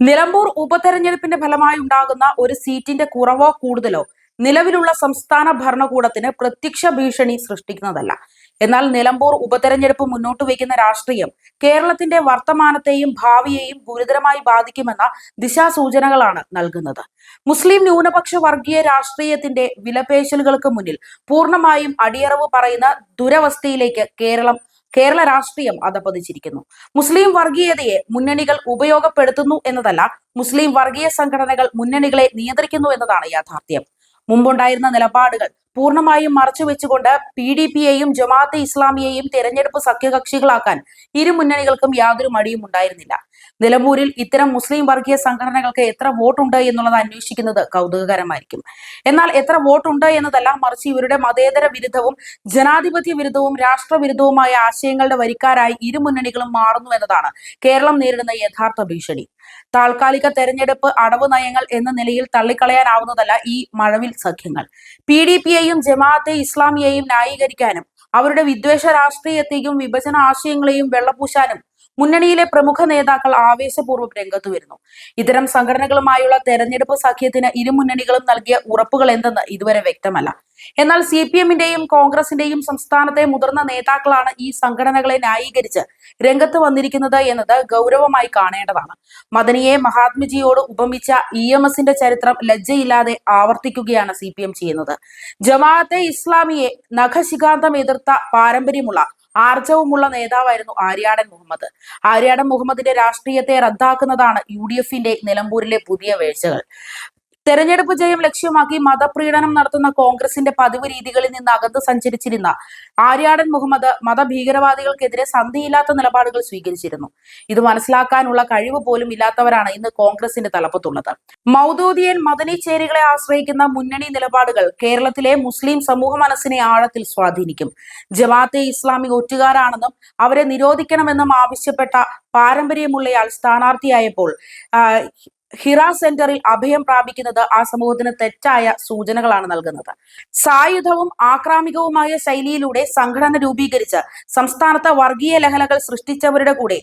നിലമ്പൂർ ഉപതെരഞ്ഞെടുപ്പിന്റെ ഫലമായി ഉണ്ടാകുന്ന ഒരു സീറ്റിന്റെ കുറവോ കൂടുതലോ നിലവിലുള്ള സംസ്ഥാന ഭരണകൂടത്തിന് പ്രത്യക്ഷ ഭീഷണി സൃഷ്ടിക്കുന്നതല്ല. എന്നാൽ നിലമ്പൂർ ഉപതെരഞ്ഞെടുപ്പ് മുന്നോട്ട് വയ്ക്കുന്ന രാഷ്ട്രീയം കേരളത്തിന്റെ വർത്തമാനത്തെയും ഭാവിയെയും ഗുരുതരമായി ബാധിക്കുമെന്ന ദിശാസൂചനകളാണ് നൽകുന്നത്. മുസ്ലിം ന്യൂനപക്ഷ വർഗീയ രാഷ്ട്രീയത്തിന്റെ വിലപേശലുകൾക്ക് മുന്നിൽ പൂർണമായും അടിയറവ് പറയുന്ന ദുരവസ്ഥയിലേക്ക് കേരളം കേരള രാഷ്ട്രീയം അധപതിച്ചിരിക്കുന്നു. മുസ്ലിം വർഗീയതയെ മുന്നണികൾ ഉപയോഗപ്പെടുത്തുന്നു എന്നതല്ല മുസ്ലിം വർഗീയ സംഘടനകൾ മുന്നണികളെ നിയന്ത്രിക്കുന്നു എന്നതാണ് യാഥാർത്ഥ്യം. മുമ്പുണ്ടായിരുന്ന നിലപാടുകൾ പൂർണമായും മറച്ചുവെച്ചുകൊണ്ട് പി ഡി പിയെയും ജമാഅത്തെ ഇസ്ലാമിയെയും തെരഞ്ഞെടുപ്പ് സഖ്യകക്ഷികളാക്കാൻ ഇരു മുന്നണികൾക്കും യാതൊരു മടിയും ഉണ്ടായിരുന്നില്ല. നിലമ്പൂരിൽ ഇത്തരം മുസ്ലിം വർഗീയ സംഘടനകൾക്ക് എത്ര വോട്ടുണ്ട് എന്നുള്ളത് അന്വേഷിക്കുന്നത് കൗതുകകരമായിരിക്കും. എന്നാൽ എത്ര വോട്ടുണ്ട് എന്നതല്ല മറിച്ച് ഇവരുടെ മതേതര വിരുദ്ധവും ജനാധിപത്യ വിരുദ്ധവും രാഷ്ട്രവിരുദ്ധവുമായ ആശയങ്ങളുടെ വരിക്കാരായി ഇരു മുന്നണികളും മാറുന്നു എന്നതാണ് കേരളം നേരിടുന്ന യഥാർത്ഥ ഭീഷണി. താൽക്കാലിക തെരഞ്ഞെടുപ്പ് അടവ് നയങ്ങൾ എന്ന നിലയിൽ തള്ളിക്കളയാനാവുന്നതല്ല ഈ മഴവിൽ സഖ്യങ്ങൾ. പി ഡി പിയെയും ജമാഅത്തെ ഇസ്ലാമിയെയും ന്യായീകരിക്കാനും അവരുടെ വിദ്വേഷ രാഷ്ട്രീയത്തെയും വിഭജന ആശയങ്ങളെയും വെള്ളപൂശാനും മുന്നണിയിലെ പ്രമുഖ നേതാക്കൾ ആവേശപൂർവം രംഗത്ത് വരുന്നു. ഇത്തരം സംഘടനകളുമായുള്ള തെരഞ്ഞെടുപ്പ് സഖ്യത്തിന് ഇരുമുന്നണികളും നൽകിയ ഉറപ്പുകൾ എന്തെന്ന് ഇതുവരെ വ്യക്തമല്ല. എന്നാൽ സി പി എമ്മിന്റെയും കോൺഗ്രസിന്റെയും സംസ്ഥാനത്തെ മുതിർന്ന നേതാക്കളാണ് ഈ സംഘടനകളെ ന്യായീകരിച്ച് രംഗത്ത് വന്നിരിക്കുന്നത് എന്നത് ഗൗരവമായി കാണേണ്ടതാണ്. മദനിയെ മഹാത്മജിയോട് ഉപമിച്ച ഇ എം എസിന്റെ ചരിത്രം ലജ്ജയില്ലാതെ ആവർത്തിക്കുകയാണ് സി പി എം ചെയ്യുന്നത്. ജമാഅത്തെ ഇസ്ലാമിയെ നഖശികാന്തം എതിർത്ത പാരമ്പര്യമുള്ള ആർജവുമുള്ള നേതാവായിരുന്നു ആര്യാടൻ മുഹമ്മദ്. ആര്യാടൻ മുഹമ്മദിന്റെ രാഷ്ട്രീയത്തെ റദ്ദാക്കുന്നതാണ് യു ഡി എഫിന്റെ നിലമ്പൂരിലെ പുതിയ വീഴ്ചകൾ. തെരഞ്ഞെടുപ്പ് ജയം ലക്ഷ്യമാക്കി മതപ്രീണനം നടത്തുന്ന കോൺഗ്രസിന്റെ പതിവ് രീതികളിൽ നിന്ന് അകന്ന് സഞ്ചരിച്ചിരുന്ന ആര്യാടൻ മുഹമ്മദ് മതഭീകരവാദികൾക്കെതിരെ സന്ധിയില്ലാത്ത നിലപാടുകൾ സ്വീകരിച്ചിരുന്നു. ഇത് മനസ്സിലാക്കാനുള്ള കഴിവ് പോലും ഇല്ലാത്തവരാണ് ഇന്ന് കോൺഗ്രസിന്റെ തലപ്പത്തുള്ളത്. മൗദൂദിയൻ മദനി ചേരികളെ ആശ്രയിക്കുന്ന മുന്നണി നിലപാടുകൾ കേരളത്തിലെ മുസ്ലിം സമൂഹ മനസ്സിനെ ആഴത്തിൽ സ്വാധീനിക്കും. ജമാഅത്തെ ഇസ്ലാമി ഒറ്റുകാരാണെന്നും അവരെ നിരോധിക്കണമെന്നും ആവശ്യപ്പെട്ട പാരമ്പര്യമുള്ളയാൾ സ്ഥാനാർത്ഥിയായപ്പോൾ ഹിറ സെന്ററിൽ അഭയം പ്രാപിക്കുന്നത് ആ സമൂഹത്തിന് തെറ്റായ സൂചനകളാണ് നൽകുന്നത്. സായുധവും ആക്രാമികവുമായ ശൈലിയിലൂടെ സംഘടന രൂപീകരിച്ച് സംസ്ഥാനത്ത് വർഗീയ ലഹലകൾ സൃഷ്ടിച്ചവരുടെ കൂടെ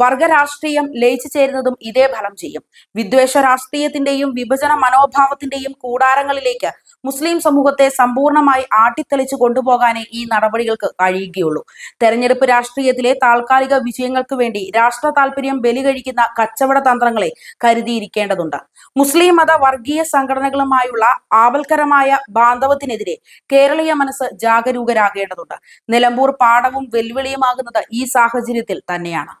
വർഗരാഷ്ട്രീയം ലയിച്ചു ചേരുന്നതും ഇതേ ഫലം ചെയ്യും. വിദ്വേഷ രാഷ്ട്രീയത്തിന്റെയും വിഭജന മനോഭാവത്തിന്റെയും കൂടാരങ്ങളിലേക്ക് മുസ്ലിം സമൂഹത്തെ സമ്പൂർണമായി ആട്ടിത്തെളിച്ചു കൊണ്ടുപോകാനേ ഈ നടപടികൾക്ക് കഴിയുകയുള്ളൂ. തെരഞ്ഞെടുപ്പ് രാഷ്ട്രീയത്തിലെ താൽക്കാലിക വിജയങ്ങൾക്ക് വേണ്ടി രാഷ്ട്ര താല്പര്യം ബലി കഴിക്കുന്ന കച്ചവട തന്ത്രങ്ങളെ കരുതിയിരിക്കേണ്ടതുണ്ട്. മുസ്ലിം മത വർഗീയ സംഘടനകളുമായുള്ള ആപൽക്കരമായ ബാന്ധവത്തിനെതിരെ കേരളീയ മനസ്സ് ജാഗരൂകരാകേണ്ടതുണ്ട്. നിലമ്പൂർ പാടവും വെല്ലുവിളിയുമാകുന്നത് ഈ സാഹചര്യത്തിൽ തന്നെയാണ്.